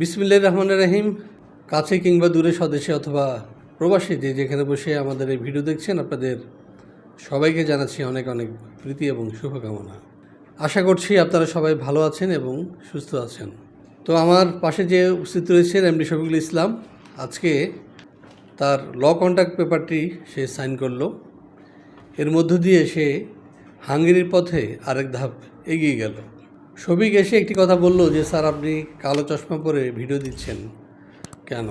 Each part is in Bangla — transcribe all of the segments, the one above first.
বিসমিল্লাহ রহমান রাহিম। কাছে কিংবা দূরে স্বদেশে অথবা প্রবাসী যে যেখানে বসে আমাদের এই ভিডিও দেখছেন, আপনাদের সবাইকে জানাচ্ছি অনেক অনেক প্রীতি এবং শুভকামনা। আশা করছি আপনারা সবাই ভালো আছেন এবং সুস্থ আছেন। তো আমার পাশে যে উপস্থিত রয়েছেন এমডি শফিকুল ইসলাম, আজকে তার ল কন্ট্যাক্ট পেপারটি সে সাইন করল। এর মধ্য দিয়ে সে হাঙ্গেরির পথে আরেক ধাপ এগিয়ে গেল। শফিক এসে একটি কথা বলল যে, স্যার, আপনি কালো চশমা পরে ভিডিও দিচ্ছেন কেন?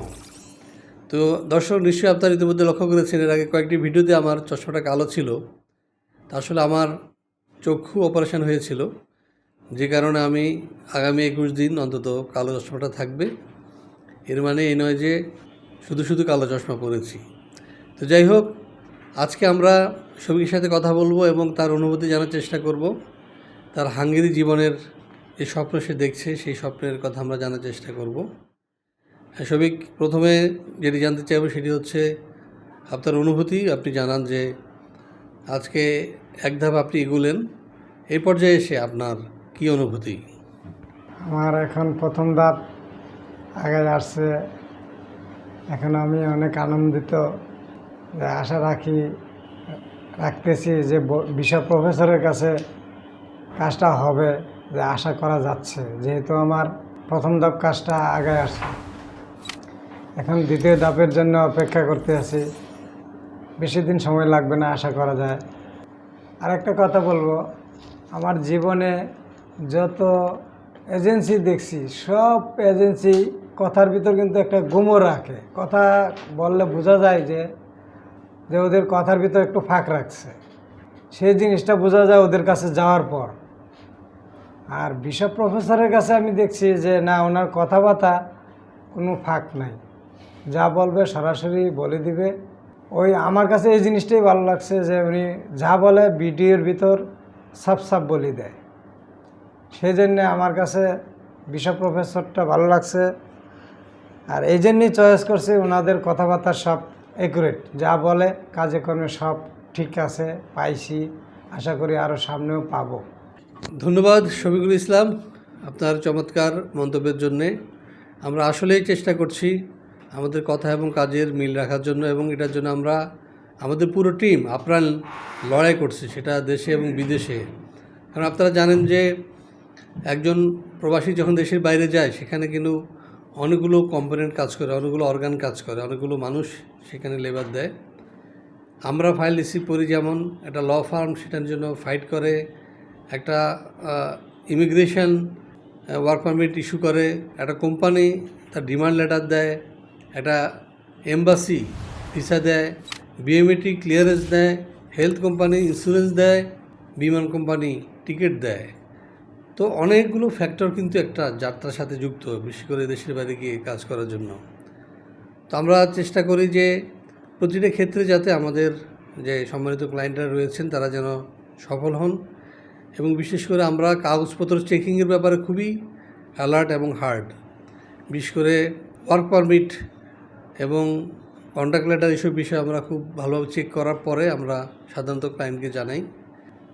তো দর্শক, নিশ্চয়ই আপনার ইতিমধ্যে লক্ষ্য করেছেন, এর আগে কয়েকটি ভিডিওতে আমার চশমাটা কালো ছিল। তা আসলে আমার চক্ষু অপারেশন হয়েছিল। যে কারণে আমি আগামী একুশ দিন অন্তত কালো চশমাটা থাকবে। এর মানে এই নয় যে, শুধু শুধু কালো চশমা পরেছি। তো যাই হোক, আজকে আমরা শফিকের সাথে কথা বলব এবং তার অনুভূতি জানার চেষ্টা করব। তার হাঙ্গেরি জীবনের যে স্বপ্ন সে দেখছে, সেই স্বপ্নের কথা আমরা জানার চেষ্টা করব। হ্যাঁ শফিক প্রথমে যেটি জানতে চাইব সেটি হচ্ছে আপনার অনুভূতি। আপনি জানান যে আজকে এক ধাপ আপনি এগুলেন, এই পর্যায়ে এসে আপনার কী অনুভূতি? আমার এখন প্রথম ধাপ আগে আসছে। এখন আমি অনেক আনন্দিত আশা রাখি, রাখতেছি যে ব- বিষয় প্রফেসরের কাছে কাজটা হবে। যে আশা করা যাচ্ছে, যেহেতু আমার প্রথম ধাপ কাজটা আগে আসছে। এখন দ্বিতীয় ধাপের জন্য অপেক্ষা করতে আছি। বেশি দিন সময় লাগবে না, আশা করা যায়। আর একটা কথা বলব, আমার জীবনে যত এজেন্সি দেখছি, সব এজেন্সি কথার ভিতর কিন্তু একটা গুমো রাখে। কথা বললে বোঝা যায় যে যে ওদের কথার ভিতর একটু ফাঁক রাখছে। সেই জিনিসটা বোঝা যায় ওদের কাছে যাওয়ার পর। আর বিশপ প্রফেসরের কাছে আমি দেখছি যে, না, ওনার কথাবার্তা কোনো ফাঁক নাই। যা বলবে সরাসরি বলে দিবে। ওই আমার কাছে এই জিনিসটাই ভালো লাগছে যে, উনি যা বলে ভিডিওর ভিতর সাপ সাপ বলে দেয়। সেই জন্যে আমার কাছে বিশপ প্রফেসরটা ভালো লাগছে। আর এই জন্যই চয়েস করছি ওনাদের কথাবার্তা সব একুরেট যা বলে কাজে কর্মে সব ঠিক আছে, পাইছি। আশা করি আরও সামনেও পাবো। ধন্যবাদ শফিকুল ইসলাম আপনার চমৎকার মন্তব্যের জন্যে। আমরা আসলেই চেষ্টা করছি আমাদের কথা এবং কাজের মিল রাখার জন্য এবং এটার জন্য আমরা আমাদের পুরো টিম আপ্রাণ লড়াই করছে সেটা দেশে এবং বিদেশে। কারণ আপনারা জানেন যে একজন প্রবাসী যখন দেশের বাইরে যায়, সেখানে কিন্তু অনেকগুলো কম্পোনেন্ট কাজ করে, অনেকগুলো অর্গান কাজ করে, অনেকগুলো মানুষ সেখানে লেবার দেয়। আমরা ফাইল রিসিভ করি যেমন একটা ল ফার্ম সেটার জন্য ফাইট করে একটা ইমিগ্রেশন ওয়ার্ক পারমিট ইস্যু করে, একটা কোম্পানি তার ডিমান্ড লেটার দেয়, একটা এম্বাসি ভিসা দেয় বিএমএটি ক্লিয়ারেন্স দেয় হেলথ কোম্পানি ইন্স্যুরেন্স দেয়, বিমান কোম্পানি টিকিট দেয়। তো অনেকগুলো ফ্যাক্টর কিন্তু একটা যাত্রার সাথে যুক্ত বেশি করে দেশের বাইরে গিয়ে কাজ করার জন্য। তো আমরা চেষ্টা করি যে প্রতিটা ক্ষেত্রে যাতে আমাদের যে সম্মানিত ক্লায়েন্টরা রয়েছেন, তারা যেন সফল হন। এবং বিশেষ করে আমরা কাগজপত্র চেকিংয়ের ব্যাপারে খুবই অ্যালার্ট এবং হার্ড বিশেষ করে ওয়ার্ক পারমিট এবং কন্ট্যাক্ট লেটার এইসব বিষয়ে আমরা খুব ভালোভাবে চেক করার পরে আমরা সাধারণত ক্লায়েন্টকে জানাই।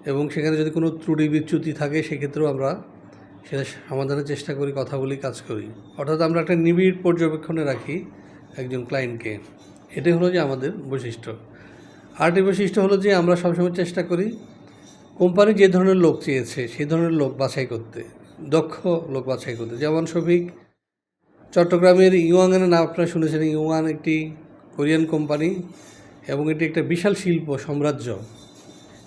এবং সেখানে যদি কোনো ত্রুটি বিচ্যুতি থাকে, সেক্ষেত্রেও আমরা সেটা সমাধানের চেষ্টা করি, কথা বলি, কাজ করি। অর্থাৎ আমরা একটা নিবিড় পর্যবেক্ষণে রাখি একজন ক্লায়েন্টকে এটাই হলো যে আমাদের বৈশিষ্ট্য। আরেকটি বৈশিষ্ট্য হলো যে আমরা সবসময় চেষ্টা করি কোম্পানি যে ধরনের লোক চেয়েছে সেই ধরনের লোক বাছাই করতে, দক্ষ লোক বাছাই করতে। যেমন শফিক চট্টগ্রামের ইউয়াংয়ের নাম আপনারা শুনেছেন। ইউয়ান একটি কোরিয়ান কোম্পানি এবং এটি একটা বিশাল শিল্প, সাম্রাজ্য।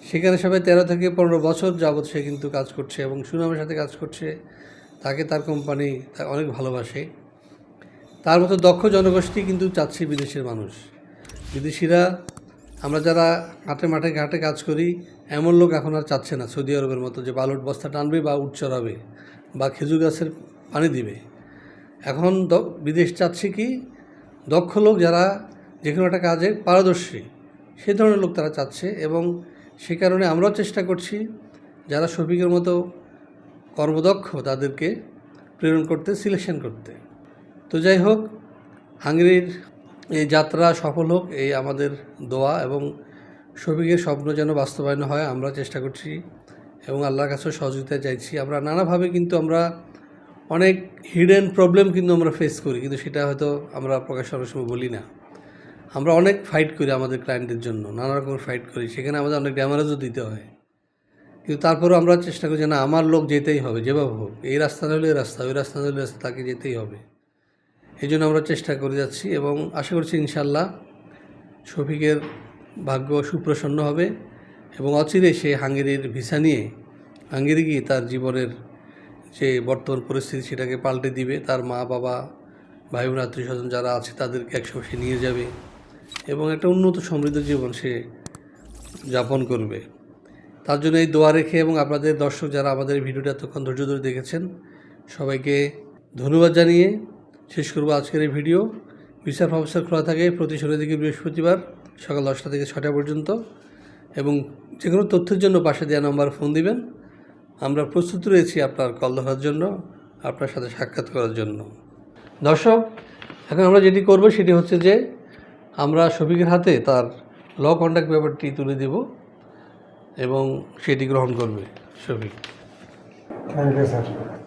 সেখানে সবাই তেরো থেকে পনেরো বছর যাবৎ সে কিন্তু কাজ করছে এবং সুনামের সাথে কাজ করছে। তাকে তার কোম্পানি অনেক ভালোবাসে। তার মতো দক্ষ জনগোষ্ঠী কিন্তু চাচ্ছে বিদেশের মানুষ। বিদেশিরা আমরা যারা হাটে মাঠে ঘাটে কাজ করি, এমন লোক এখন আর চাচ্ছে না সৌদি আরবের মতো যে বালুট বস্তা টানবে বা উট চড়াবে বা খেজুর গাছের পানি দিবে। এখন বিদেশ চাচ্ছে কি, দক্ষ লোক যারা যে কোনো একটা কাজে পারদর্শী, সে ধরনের লোক তারা চাচ্ছে এবং সে কারণে আমরাও চেষ্টা করছি যারা শফিকের মতো কর্মদক্ষ তাদেরকে প্রেরণ করতে সিলেকশন করতে। তো যাই হোক, হাঙ্গেরির এই যাত্রা সফল হোক, এই আমাদের দোয়া এবং শফিকের স্বপ্ন যেন বাস্তবায়ন হয়, আমরা চেষ্টা করছি এবং আল্লাহর কাছেও সহযোগিতা চাইছি। আমরা নানাভাবে কিন্তু আমরা অনেক হিডেন প্রবলেম কিন্তু আমরা ফেস করি, কিন্তু সেটা হয়তো আমরা প্রকাশ করার সময় বলি না। আমরা অনেক ফাইট করি আমাদের ক্লায়েন্টের জন্য, নানা রকমের ফাইট করি, সেখানে আমাদের অনেক ড্যামারেজও দিতে হয়। কিন্তু তারপরেও আমরা চেষ্টা করি যে, না, আমার লোক যেতেই হবে, যেভাবে হোক, এই রাস্তা হলে রাস্তা, ওই রাস্তা হলে রাস্তা, তাকে যেতেই হবে। এই জন্য আমরা চেষ্টা করে যাচ্ছি এবং আশা করছি ইনশাল্লাহ শফিকের ভাগ্য সুপ্রসন্ন হবে এবং অচিরে সে হাঙ্গেরির ভিসা নিয়ে হাঙ্গেরি গিয়ে তার জীবনের যে বর্তমান পরিস্থিতি সেটাকে পাল্টে দিবে, তার মা, বাবা ভাই বোন স্বজন যারা আছে তাদেরকে একসময় সে নিয়ে যাবে এবং একটা উন্নত সমৃদ্ধ জীবন সে যাপন করবে। তার জন্য এই দোয়া রেখে এবং আপনাদের দর্শক যারা আমাদের ভিডিওটা এতক্ষণ ধৈর্য ধরে দেখেছেন, সবাইকে ধন্যবাদ জানিয়ে শেষ করব আজকের এই ভিডিও। বিচার প্রফেসর খোলা থাকে প্রতি শনি থেকে বৃহস্পতিবার সকাল দশটা থেকে ছটা পর্যন্ত এবং যে কোনো তথ্যের জন্য পাশে দেওয়া নাম্বার ফোন দিবেন। আমরা প্রস্তুত রয়েছি আপনার কল ধরার জন্য, আপনার সাথে সাক্ষাৎ করার জন্য। দর্শক, এখন আমরা যেটি করব সেটি হচ্ছে যে আমরা শফিকের হাতে তার ল কন্ট্যাক্ট ব্যাপারটি তুলে দেব এবং সেটি গ্রহণ করবে শফিক। Thank you sir.